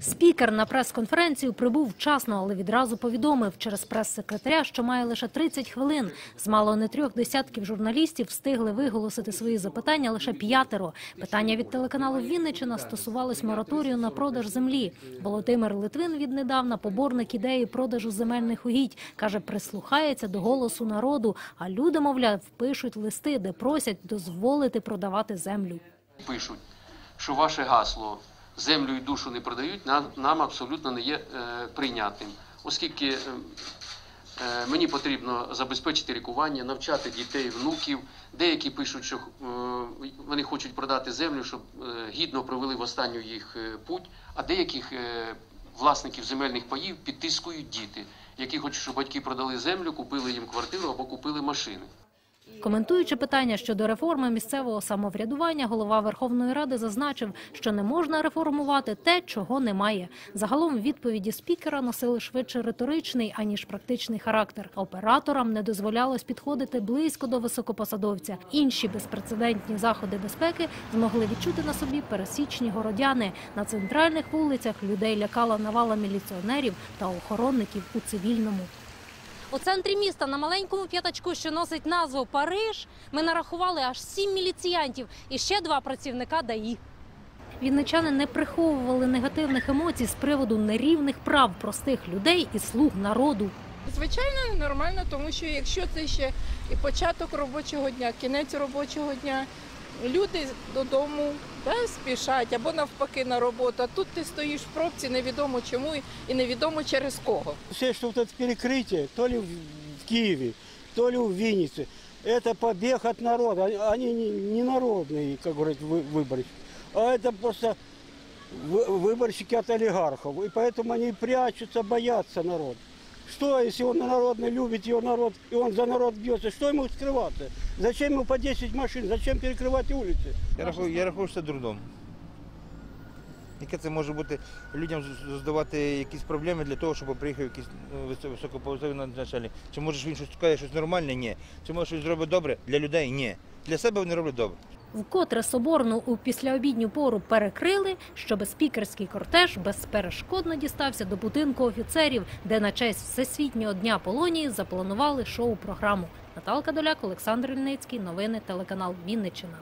Спікер на прес-конференцію прибув вчасно, але відразу повідомив через прес-секретаря, що має лише 30 хвилин. З мало не трьох десятків журналістів встигли виголосити свої запитання лише п'ятеро. Питання від телеканалу Вінничина стосувалось мораторію на продаж землі. Володимир Литвин віднедавна поборник ідеї продажу земельних угідь. каже, прислухається до голосу народу. А люди, мовляв, пишуть листи, де просять дозволити продавати землю. пишуть, що ваше гасло землю і душу не продають, нам, нам абсолютно не є е, прийнятним, оскільки е, е, мені потрібно забезпечити лікування, навчати дітей, внуків. Деякі пишуть, що вони хочуть продати землю, щоб гідно провели в останню їх путь, а деяких власників земельних паїв підтискують діти, які хочуть, щоб батьки продали землю, купили їм квартиру або купили машини. Коментуючи питання щодо реформи місцевого самоврядування, голова Верховної Ради зазначив, що не можна реформувати те, чого немає. Загалом відповіді спікера носили швидше риторичний аніж практичний характер. Операторам не дозволялось підходити близько до високопосадовця. Інші безпрецедентні заходи безпеки змогли відчути на собі пересічні городяни. На центральних вулицях людей лякала навала міліціонерів та охоронників у цивільному. У центрі міста на маленькому п'ятачку, що носить назву Париж, ми нарахували аж сім міліціянтів і ще два працівника ДАІ. Вінничани не приховували негативних емоцій з приводу нерівних прав простих людей і слуг народу. Звичайно, нормально, тому що якщо це ще і початок робочого дня, кінець робочого дня, люди додому да, спішать або навпаки на роботу. А тут ти стоїш в пробці, невідомо чому і невідомо через кого. Все, что вот это перекрытие, то ли в в Киеве, то ли в Виннице, это побег от народа. Они- Они не, не народные, как говорят, вы- выборщики, а это просто вы- выборщики от олигархов. И поэтому они прячутся, боятся народа. Что, если он народный, любит его народ, и он за народ бьется, что ему скрываться? Зачем ему по 10 машин? Зачем перекрывать улицы? Я рахую, я рахую, що це дурдом. Яке це може бути людям з- здавати якісь проблеми для того, щоб приїхав якийсь ну, висо- високопозиційний начальник? Чи може ж він щось скаже, щось нормальне? Ні. Чи може щось зробить добре? Для людей? Ні. Для себе вони роблять добре. Вкотре соборну у післяобідню пору перекрили, щоб спікерський кортеж безперешкодно дістався до будинку офіцерів, де на честь Всесвітнього дня Полонії запланували шоу-програму. Наталка Доляк, Олександр Ільницький. Новини телеканал Вінниччина.